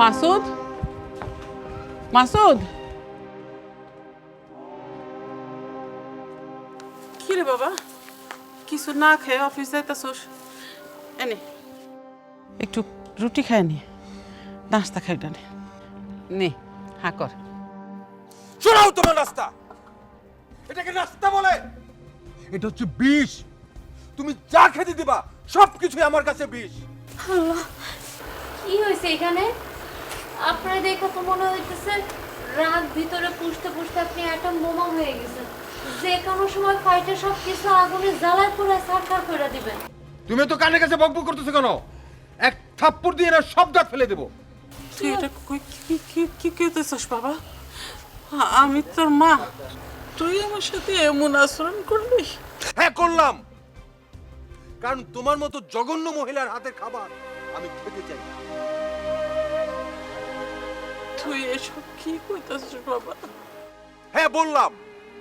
মাসুদ? মাসুদ? কি রে বাবা? কিছু না খেয়ে অফিস যাইতেছোস। এনে একটু রুটি খাই নি। নাস্তা খাই না নে হা কর। শোনাও তোমার রাস্তা এটাকে রাস্তা বলে! এটা হচ্ছে বিষ। তুমি যা খেতে দিবা সবকিছুই আমার কাছে বিষ। কি হয়েছে এখানে? আপনার দেখে তো মনে হইতেছে রাগ ভিতরে পুষতে পুষতে আপনি অ্যাটম বোমা হয়ে গেছেন। যে কোনো সময় ফাইটে সব কিছু আগুনে জ্বালায় পুরো সারখার করে দিবেন। তুমি তো কানের কাছে বকবক করতেছো কেন? এক থাপ্পড় দিয়ে না সব দাঁত ফেলে দেবো। তুই এটা কই- কি কি কি কেতেছিস বাবা? আ- আমি তোর মা। তুই আমার সাথে এমন আচরণ করলি? হ্যাঁ করলাম। কারণ তোমার মতো জঘন্য মহিলার হাতে খাবার আমি খেতে চাই না। তুই এসব কি কইতাছিস বাবা? হ্যাঁ বললাম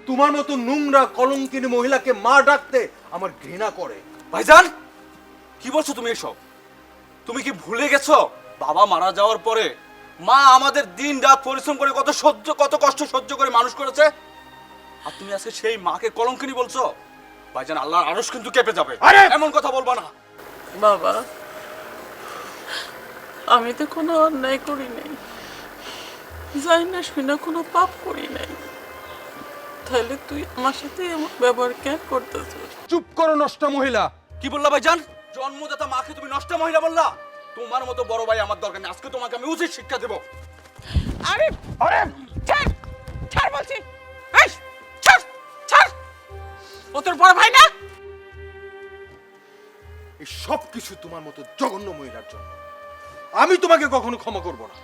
তোমার মতো নোংরা কলঙ্কিনী মহিলাকে মা ডাকতে আমার ঘৃণা করে। ভাইজান কি বলছো তুমি এসব? তুমি কি ভুলে গেছো? বাবা মারা যাওয়ার পরে মা আমাদের দিন রাত পরিশ্রম করে কত সহ্য কত কষ্ট সহ্য করে মানুষ করেছে? আর তুমি আজকে সেই মাকে কলঙ্কিনী বলছো? ভাইজান আল্লাহর আরশ কিন্তু কেঁপে যাবে। আরে! এমন কথা বলবা না। বাবা আমি তো কোনো অন্যায় করি নাই। যাই না শুনে কোনো পাপ করি নাই। তাহলে তুই আমার সাথে এমন ব্যবহার কেন করতেছিস? চুপ করো নষ্ট মহিলা। কি বললা ভাইজান? জন্মদাতা মাকে তুমি নষ্ট মহিলা বললা? তোমার মতো বড় ভাই আমার দরকার নেই। আজকে তোমাকে আমি উচিত শিক্ষা দেবো। আরে আরে ছাড় ছাড় বলছি। এই ছাড় ছাড়। ও তোর বড় ভাই না? এই সব কিছু তোমার মতো জঘন্য মহিলার জন্য। আমি তোমাকে কখনো ক্ষমা করব না।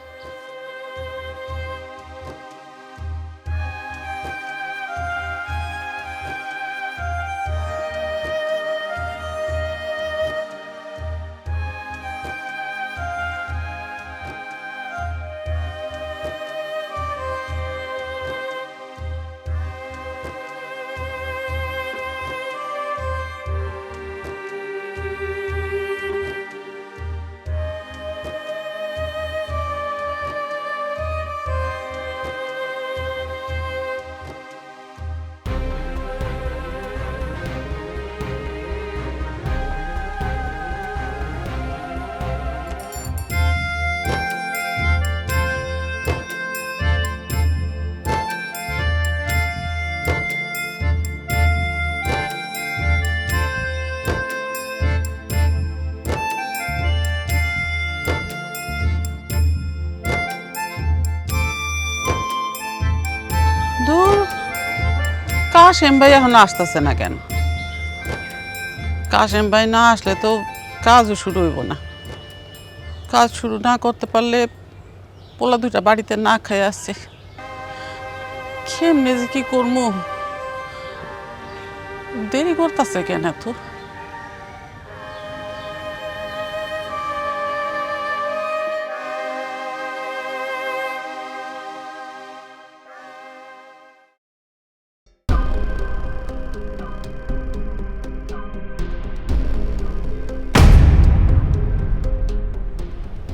কাশেম ভাই এখন আসতেছে না কেন? কাশেম ভাই না আসলে তো কাজও শুরু হইব না। কাজ শুরু না করতে পারলে পোলা দুইটা বাড়িতে না খাই আসছে। কেমনে যে কি করব দেরি করতেছে কেন এত?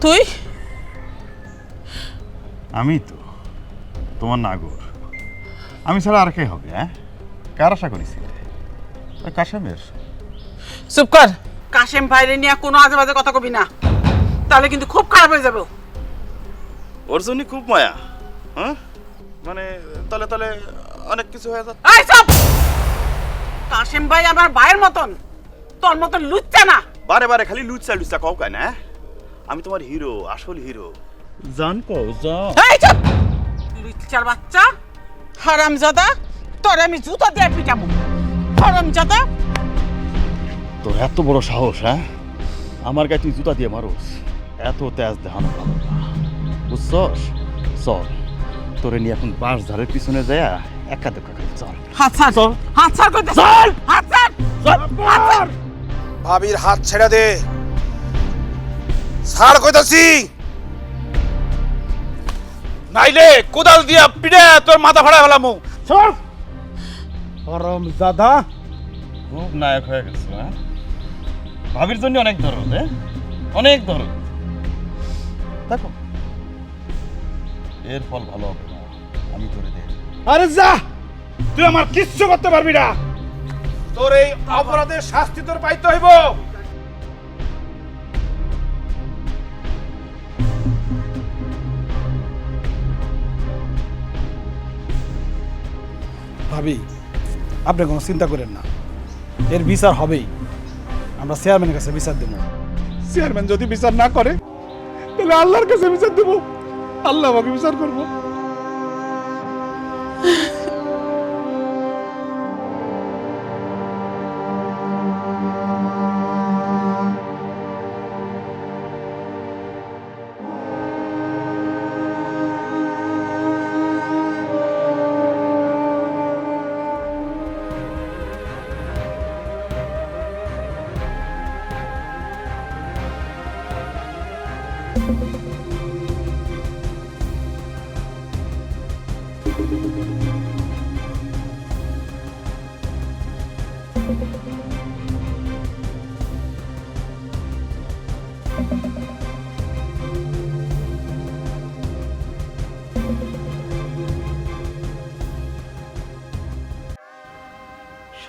তুই? আমি তো তোমার নাগর। আমি ছাড়া আর কে হবে হ্যাঁ? কার আশা করেছিলে কাশেমের। চুপ কর। কাশেম ভাইরে নিয়ে কোনো আজে বাজে কথা কবি না। তাহলে কিন্তু খুব খারাপ হয়ে যাবে ওর জন্য খুব মায়া হ্যাঁ? মানে তলে তলে অনেক কিছু হয়ে যাচ্ছে। এই সব! কাশেম ভাই আমার ভাইয়ের মতন। তোর মতন লুচ্চা না। বারে বারে খালি লুচা লুচা কও কেন হ্যাঁ? আমি তোমার হিরো আসল হিরো। জান কও জান। এই চুপ! লুচ্চার বাচ্চা হারামজাদা তোর আমি জুতা দিয়ে পিটাবো। হারামজাদা। তোর এত বড় সাহস হ্যাঁ? আমার গায়ে তুই জুতা দিয়ে মারোস। এত তেজ দেখানো ভালো না। বুঝছস? চল তোরে নিয়ে এখন বাঁশ ধারের পিছনে যায় একা দেখা খাই চল। হাত ছাড় চল। হাত ছাড় করতে। চল। হাত ছাড়! হাত ছাড়! ভাবির হাত ছেড়ে দে। ছাড় কইতাছি। নাইলে কোদাল দিয়া পিড়ে তোর মাথা ফাড়া ফেলামু। চল। পরম দাদা। খুব নায়ক হয়ে গেছে হ্যাঁ? ভাবির জন্য অনেক দরদ হ্যাঁ? অনেক দরদ দেখো। এর ফল ভালো হবে না আমি তোরে দেখ আরে যা! তুই আমার কিচ্ছু করতে পারবি না। তোর এই অপরাধের শাস্তি তোর পাইতে হইব। ভাবি আপনি কোনো চিন্তা করেন না। এর বিচার হবেই। আমরা চেয়ারম্যানের কাছে বিচার দেবো। চেয়ারম্যান যদি বিচার না করে, তাহলে আল্লাহর কাছে বিচার দেবো। আল্লাহ আমাকে বিচার করব।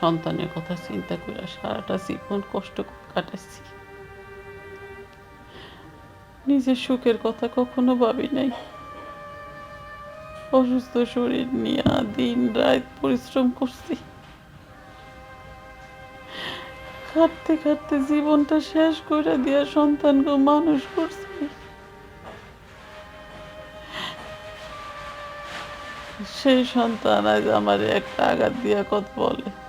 সন্তানের কথা চিন্তা করে সারাটা জীবন কষ্ট কাটাচ্ছি। নিজের সুখের কথা কখনো ভাবি নাই। অসুস্থ শরীর নিয়ে দিন রাত পরিশ্রম করছি। খাটতে খাটতে জীবনটা শেষ করে দিয়া সন্তানকে মানুষ করছি। সেই সন্তান আজ আমার একটা আঘাত দিয়া কথা বলে।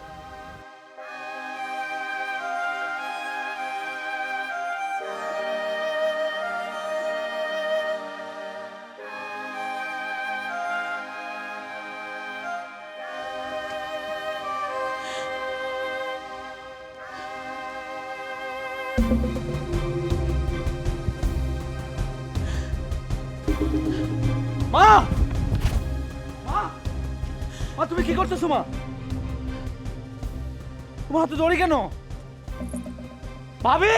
মা! মা! মা তুমি কি করতেছো মা? তোমার হাতে দড়ি কেন? ভাবি!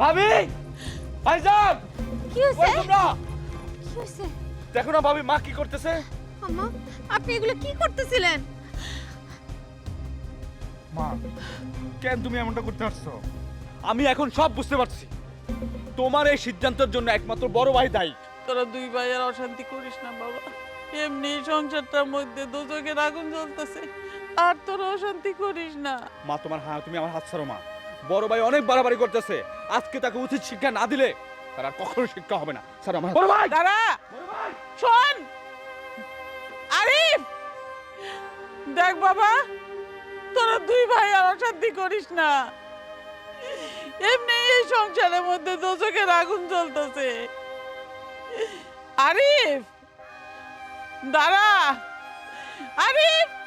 ভাবি! ভাইজান! কি তোমরা! কি হয়েছে? দেখো না ভাবি মা কি করতেছে? আম্মা আপনি এগুলো কি করতেছিলেন? মা কেন তুমি এমনটা করতে পারছ আমি এখন সব বুঝতে পারছি। তোমার এই সিদ্ধান্তের জন্য একমাত্র বড় ভাই দায়ী। তোরা দুই ভাইয়ের অশান্তি করিস না বাবা। এমনি সংসারটার মধ্যে দুজকের আগুন জ্বলতেছে আর তোরা অশান্তি করিস না। মা তোমার হ্যাঁ তুমি আমার হাত ছাড়ো মা। বড় ভাই অনেক বাড়াবাড়ি করতেছে। আজকে তাকে উচিত শিক্ষা না দিলে তার আর কখনো শিক্ষা হবে না। স্যার আমার বড় ভাই! দাঁড়া! শোন! আরিফ! দেখ বাবা তোরা দুই ভাই আর অশান্তি করিস না। এমনি এই সংসারের মধ্যে দোজকের আগুন জ্বলতেছে। আরিফ! দাঁড়া! আরিফ!